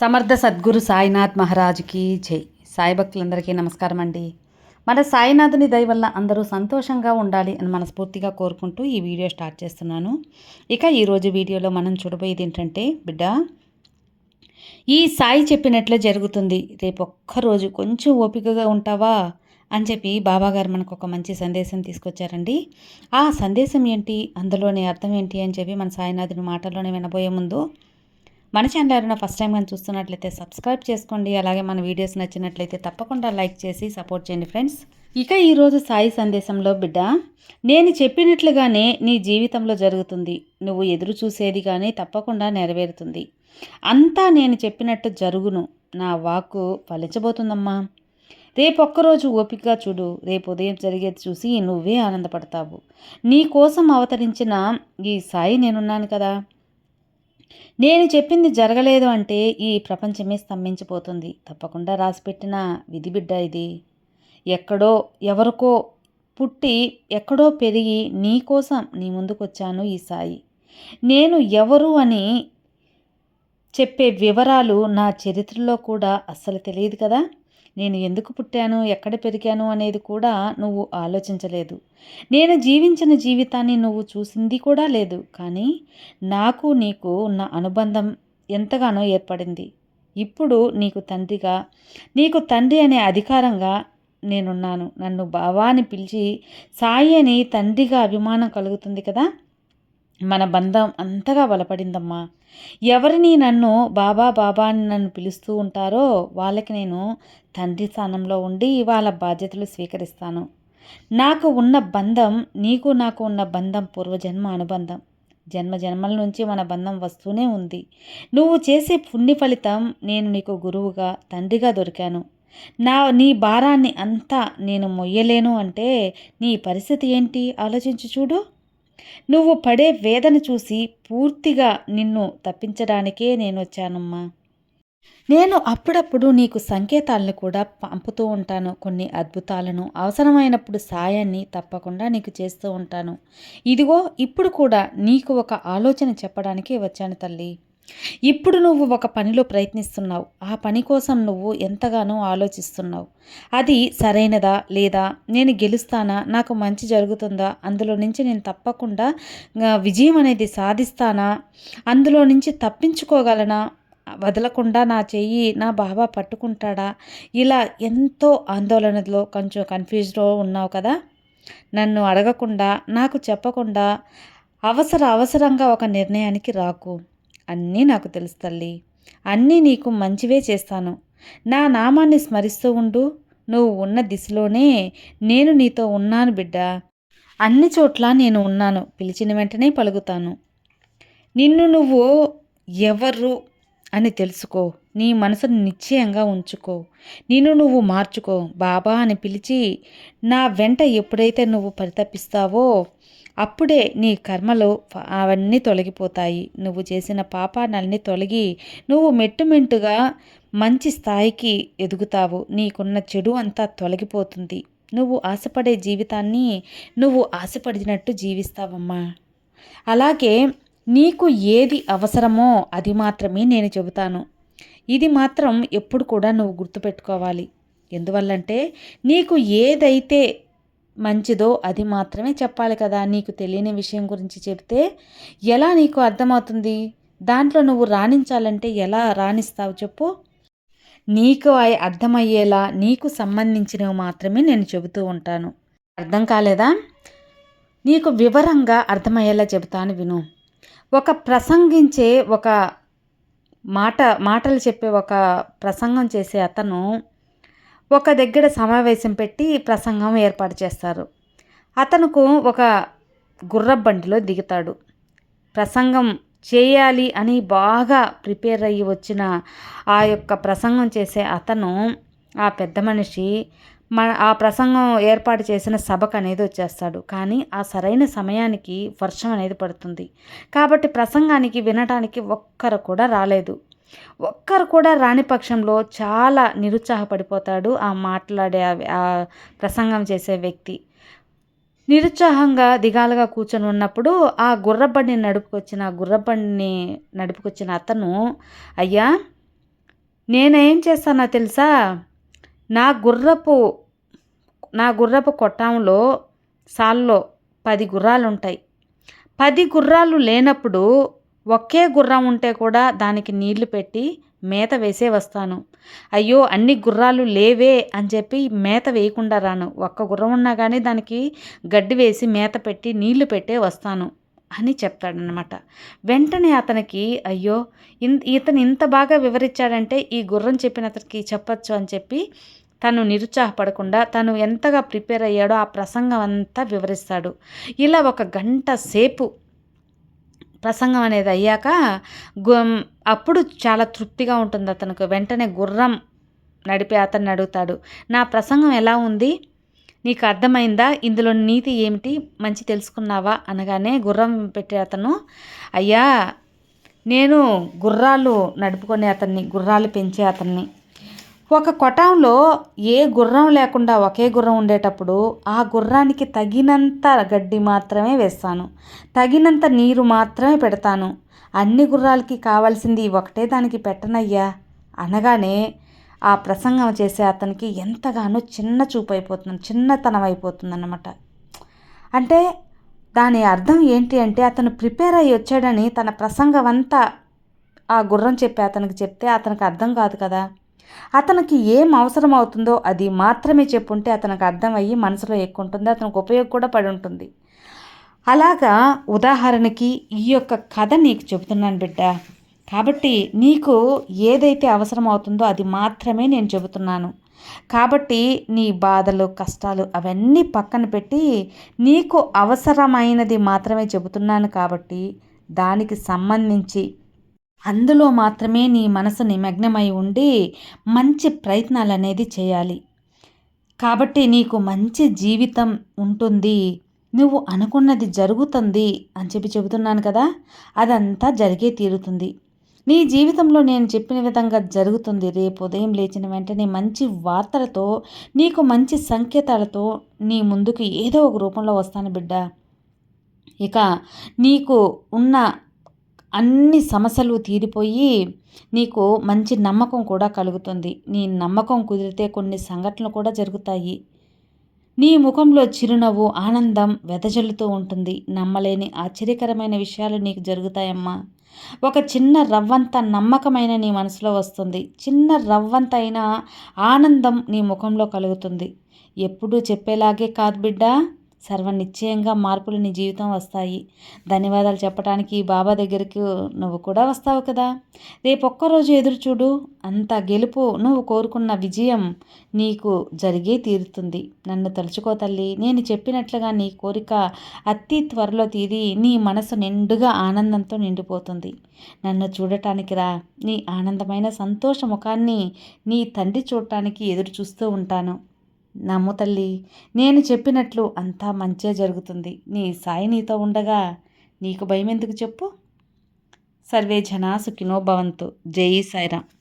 సమర్థ సద్గురు సాయినాథ్ మహారాజ్కి జై. సాయి భక్తులందరికీ నమస్కారం అండి. మన సాయినాథుని దయ వల్ల అందరూ సంతోషంగా ఉండాలి అని మనస్ఫూర్తిగా కోరుకుంటూ ఈ వీడియో స్టార్ట్ చేస్తున్నాను. ఇక ఈరోజు వీడియోలో మనం చూడబోయేది ఏంటంటే బిడ్డ ఈ సాయి చెప్పినట్లే జరుగుతుంది. రేపు ఒక్కరోజు కొంచెం ఓపికగా ఉంటావా అని చెప్పి బాబాగారు మనకు ఒక మంచి సందేశం తీసుకొచ్చారండి. ఆ సందేశం ఏంటి అందులోని అర్థం ఏంటి అని చెప్పి మన సాయినాథుని మాటల్లోనే వినబోయే ముందు మన ఛానల్ ఎవరైనా ఫస్ట్ టైం కానీ చూస్తున్నట్లయితే సబ్స్క్రైబ్ చేసుకోండి. అలాగే మన వీడియోస్ నచ్చినట్లయితే తప్పకుండా లైక్ చేసి సపోర్ట్ చేయండి ఫ్రెండ్స్ ఇక ఈరోజు సాయి సందేశంలో బిడ్డ నేను చెప్పినట్లుగానే నీ జీవితంలో జరుగుతుంది. నువ్వు ఎదురు చూసేది కానీ తప్పకుండా నెరవేరుతుంది. అంతా నేను చెప్పినట్టు జరుగును. నా వాక్కు ఫలించబోతుందమ్మా. రేపు ఒక్కరోజు ఓపికగా చూడు. రేపు ఉదయం జరిగేది చూసి నువ్వే ఆనందపడతావు. నీ కోసం అవతరించిన ఈ సాయి నేనున్నాను కదా. నేను చెప్పింది జరగలేదు అంటే ఈ ప్రపంచమే స్తంభించిపోతుంది. తప్పకుండా రాసిపెట్టిన విధి బిడ్డ ఇది. ఎక్కడో ఎవరికో పుట్టి ఎక్కడో పెరిగి నీ కోసం నీ ముందుకు వచ్చాను ఈ సాయి. నేను ఎవరు అని చెప్పే వివరాలు నా చరిత్రలో కూడా అస్సలు తెలియదు కదా? నేను ఎందుకు పుట్టాను? ఎక్కడ పెరిగాను? అనేది కూడా నువ్వు ఆలోచించలేదు. నేను జీవించిన జీవితాన్ని నువ్వు చూసింది కూడా లేదు. కానీ నాకు నీకు ఉన్న అనుబంధం ఎంతగానో ఏర్పడింది. ఇప్పుడు నీకు తండ్రిగా నీకు తండ్రి అనే అధికారంగా నేనున్నాను. నన్ను బావాని పిలిచి సాయి అని తండ్రిగా అభిమానం కలుగుతుంది కదా? మన బంధం అంతగా బలపడిందమ్మా. ఎవరిని నన్ను బాబా బాబా అని నన్ను పిలుస్తూ ఉంటారో వాళ్ళకి నేను తండ్రి స్థానంలో ఉండి వాళ్ళ బాధ్యతలు స్వీకరిస్తాను. నాకు ఉన్న బంధం నీకు నాకు ఉన్న బంధం పూర్వజన్మ అనుబంధం. జన్మ జన్మల నుంచి మన బంధం వస్తూనే ఉంది. నువ్వు చేసే పుణ్య ఫలితం నేను నీకు గురువుగా తండ్రిగా దొరికాను. నా నీ భారాన్ని అంతా నేను మొయ్యలేను అంటే నీ పరిస్థితి ఏంటి? ఆలోచించి చూడు. నువ్వు పడే వేదన చూసి పూర్తిగా నిన్ను తప్పించడానికే నేను వచ్చానమ్మా నేను అప్పుడప్పుడు నీకు సంకేతాలను కూడా పంపుతూ ఉంటాను. కొన్ని అద్భుతాలను అవసరమైనప్పుడు సాయాన్ని తప్పకుండా నీకు చేస్తూ ఉంటాను. ఇదిగో ఇప్పుడు కూడా నీకు ఒక ఆలోచన చెప్పడానికి వచ్చాను తల్లి. ఇప్పుడు నువ్వు ఒక పనిలో ప్రయత్నిస్తున్నావు. ఆ పని కోసం నువ్వు ఎంతగానో ఆలోచిస్తున్నావు. అది సరైనదా లేదా? నేను గెలుస్తానా? నాకు మంచి జరుగుతుందా? అందులో నుంచి నేను తప్పకుండా విజయం అనేది సాధిస్తానా? అందులో నుంచి తప్పించుకోగలనా? వదలకుండా నా చెయ్యి నా బాబా పట్టుకుంటాడా? ఇలా ఎంతో ఆందోళనలో కొంచెం కన్ఫ్యూజ్లో ఉన్నావు కదా? నన్ను అడగకుండా నాకు చెప్పకుండా అవసర అవసరంగా ఒక నిర్ణయానికి రాకు. అన్నీ నాకు తెలుసు తల్లి. అన్నీ నీకు మంచివే చేస్తాను. నా నామాన్ని స్మరిస్తూ ఉండు. నువ్వు ఉన్న దిశలోనే నేను నీతో ఉన్నాను బిడ్డ. అన్ని చోట్ల నేను ఉన్నాను. పిలిచిన వెంటనే పలుకుతాను. నిన్ను నువ్వు ఎవరు అని తెలుసుకో. నీ మనసును నిశ్చయంగా ఉంచుకో. నిన్ను నువ్వు మార్చుకో. బాబా అని పిలిచి నా వెంట ఎప్పుడైతే నువ్వు పరితపిస్తావో అప్పుడే నీ కర్మలు అవన్నీ తొలగిపోతాయి. నువ్వు చేసిన పాపాలన్నీ తొలగి నువ్వు మెట్టుమెంటుగా మంచి స్థాయికి ఎదుగుతావు. నీకున్న చెడు అంతా తొలగిపోతుంది. నువ్వు ఆశపడే జీవితాన్ని నువ్వు ఆశపడినట్టు జీవిస్తావమ్మా. అలాగే నీకు ఏది అవసరమో అది మాత్రమే నేను చెబుతాను. ఇది మాత్రం ఎప్పుడు కూడా నువ్వు గుర్తుపెట్టుకోవాలి. ఎందువల్లంటే నీకు ఏదైతే మంచిదో అది మాత్రమే చెప్పాలి కదా. నీకు తెలియని విషయం గురించి చెప్తే ఎలా నీకు అర్థమవుతుంది? దాంట్లో నువ్వు రాణించాలంటే ఎలా రాణిస్తావు చెప్పు. నీకు అర్థమయ్యేలా నీకు సంబంధించినవి మాత్రమే నేను చెబుతూ ఉంటాను. అర్థం కాలేదా? నీకు వివరంగా అర్థమయ్యేలా చెబుతాను విను. ఒక ప్రసంగించే ఒక మాట మాటలు చెప్పే ఒక ప్రసంగం చేసే అతను ఒక దగ్గర సమావేశం పెట్టి ప్రసంగం ఏర్పాటు చేస్తారు. అతనుకు ఒక గుర్రబండిలో దిగుతాడు. ప్రసంగం చేయాలి అని బాగా ప్రిపేర్ అయ్యి వచ్చిన ఆ యొక్క ప్రసంగం చేసే అతను ఆ పెద్ద మనిషి మన ఆ ప్రసంగం ఏర్పాటు చేసిన సభకు అనేది వచ్చేస్తాడు. కానీ ఆ సరైన సమయానికి వర్షం అనేది పడుతుంది. కాబట్టి ప్రసంగానికి వినడానికి ఒక్కరు కూడా రాలేదు. ఒక్కరు కూడా రాని పక్షంలో చాలా నిరుత్సాహపడిపోతాడు ఆ మాట్లాడే ఆ ప్రసంగం చేసే వ్యక్తి. నిరుత్సాహంగా దిగాలుగా కూర్చొని ఉన్నప్పుడు ఆ గుర్రబండిని నడుపుకొచ్చిన గుర్రబండిని నడుపుకొచ్చిన అతను అయ్యా నేనేం చేస్తానో తెలుసా? నా గుర్రపు నా గుర్రపు కొట్టంలో సాల్లో పది గుర్రాలు ఉంటాయి పది గుర్రాలు లేనప్పుడు ఒకే గుర్రం ఉంటే కూడా దానికి నీళ్ళు పెట్టి మేత వేసే వస్తాను. అయ్యో అన్ని గుర్రాలు లేవే అని చెప్పి మేత వేయకుండా రాను. ఒక్క గుర్రం ఉన్నా కానీ దానికి గడ్డి వేసి మేత పెట్టి నీళ్ళు పెట్టే వస్తాను అని చెప్తాడనమాట వెంటనే అతనికి అయ్యో ఇన్ ఇతను ఇంత బాగా వివరించాడంటే ఈ గుర్రం చెప్పిన అతనికి చెప్పచ్చు అని చెప్పి తను నిరుత్సాహపడకుండా తను ఎంతగా ప్రిపేర్ అయ్యాడో ఆ ప్రసంగం అంతా వివరిస్తాడు. ఇలా ఒక గంట సేపు ప్రసంగం అనేది అయ్యాక అప్పుడు చాలా తృప్తిగా ఉంటుంది అతనికి. వెంటనే గుర్రం నడిపే అతన్ని అడుగుతాడు నా ప్రసంగం ఎలా ఉంది? నీకు అర్థమైందా? ఇందులో నీతి ఏమిటి? మంచి తెలుసుకున్నావా? అనగానే గుర్రం పెట్టే అతను అయ్యా నేను గుర్రాలు నడుపుకునే అతన్ని గుర్రాలు పెంచే అతన్ని ఒక కొటంలో ఏ గుర్రం లేకుండా ఒకే గుర్రం ఉండేటప్పుడు ఆ గుర్రానికి తగినంత గడ్డి మాత్రమే వేస్తాను. తగినంత నీరు మాత్రమే పెడతాను. అన్ని గుర్రాలకి కావాల్సింది ఒకటే దానికి పెట్టనయ్యా? అనగానే ఆ ప్రసంగం చేసే అతనికి ఎంతగానో చిన్న చూపు అయిపోతుంది చిన్నతనం అయిపోతుందన్నమాట అంటే దాని అర్థం ఏంటి అంటే అతను ప్రిపేర్ అయ్యి వచ్చాడని తన ప్రసంగం అంతా ఆ గుర్రం చెప్పి అతనికి చెప్తే అతనికి అర్థం కాదు కదా. అతనికి ఏం అవసరం అవుతుందో అది మాత్రమే చెప్పుంటే అతనికి అర్థమయ్యి మనసులో ఎక్కుంటుంది అతనికి ఉపయోగం కూడా పడి ఉంటుంది అలాగా ఉదాహరణకి ఈ యొక్క కథ నీకు చెబుతున్నాను బిడ్డ. కాబట్టి నీకు ఏదైతే అవసరం అవుతుందో అది మాత్రమే నేను చెబుతున్నాను. కాబట్టి నీ బాధలు కష్టాలు అవన్నీ పక్కన పెట్టి నీకు అవసరమైనది మాత్రమే చెబుతున్నాను కాబట్టి దానికి సంబంధించి అందులో మాత్రమే నీ మనసు నిమగ్నమై ఉండి మంచి ప్రయత్నాలు అనేది చేయాలి. కాబట్టి నీకు మంచి జీవితం ఉంటుంది. నువ్వు అనుకున్నది జరుగుతుంది అని చెప్పి చెబుతున్నాను కదా అదంతా జరిగే తీరుతుంది. నీ జీవితంలో నేను చెప్పిన విధంగా జరుగుతుంది. రేపు ఉదయం లేచిన వెంటనే మంచి వార్తలతో నీకు మంచి సంకేతాలతో నీ ముందుకు ఏదో ఒక రూపంలో వస్తాను బిడ్డ. ఇక నీకు ఉన్న అన్ని సమస్యలు తీరిపోయి నీకు మంచి నమ్మకం కూడా కలుగుతుంది. నీ నమ్మకం కుదిరితే కొన్ని సంఘటనలు కూడా జరుగుతాయి. నీ ముఖంలో చిరునవ్వు ఆనందం వెదజల్లుతూ ఉంటుంది. నమ్మలేని ఆశ్చర్యకరమైన విషయాలు నీకు జరుగుతాయమ్మా. ఒక చిన్న రవ్వంత నమ్మకమైన నీ మనసులో వస్తుంది. చిన్న రవ్వంత అయినా ఆనందం నీ ముఖంలో కలుగుతుంది. ఎప్పుడూ చెప్పేలాగే కాదు బిడ్డ. సర్వనిశ్చయంగా మార్పులు నీ జీవితం వస్తాయి. ధన్యవాదాలు చెప్పడానికి బాబా దగ్గరికి నువ్వు కూడా వస్తావు కదా. రేపు ఒక్కరోజు ఎదురు చూడు. అంత గెలుపు నువ్వు కోరుకున్న విజయం నీకు జరిగే తీరుతుంది. నన్ను తలుచుకో తల్లి. నేను చెప్పినట్లుగా నీ కోరిక అతి త్వరలో తీరి నీ మనసు నిండుగా ఆనందంతో నిండిపోతుంది. నన్ను చూడటానికి రా. నీ ఆనందమైన సంతోష ముఖాన్ని నీ తండ్రి చూడటానికి ఎదురు చూస్తూ ఉంటాను. నమ్ము తల్లి నేను చెప్పినట్లు అంతా మంచే జరుగుతుంది. నీ సాయి నీతో ఉండగా నీకు భయం ఎందుకు చెప్పు? సర్వే జనా సుఖినో భవంతు. జై సాయిరామ్.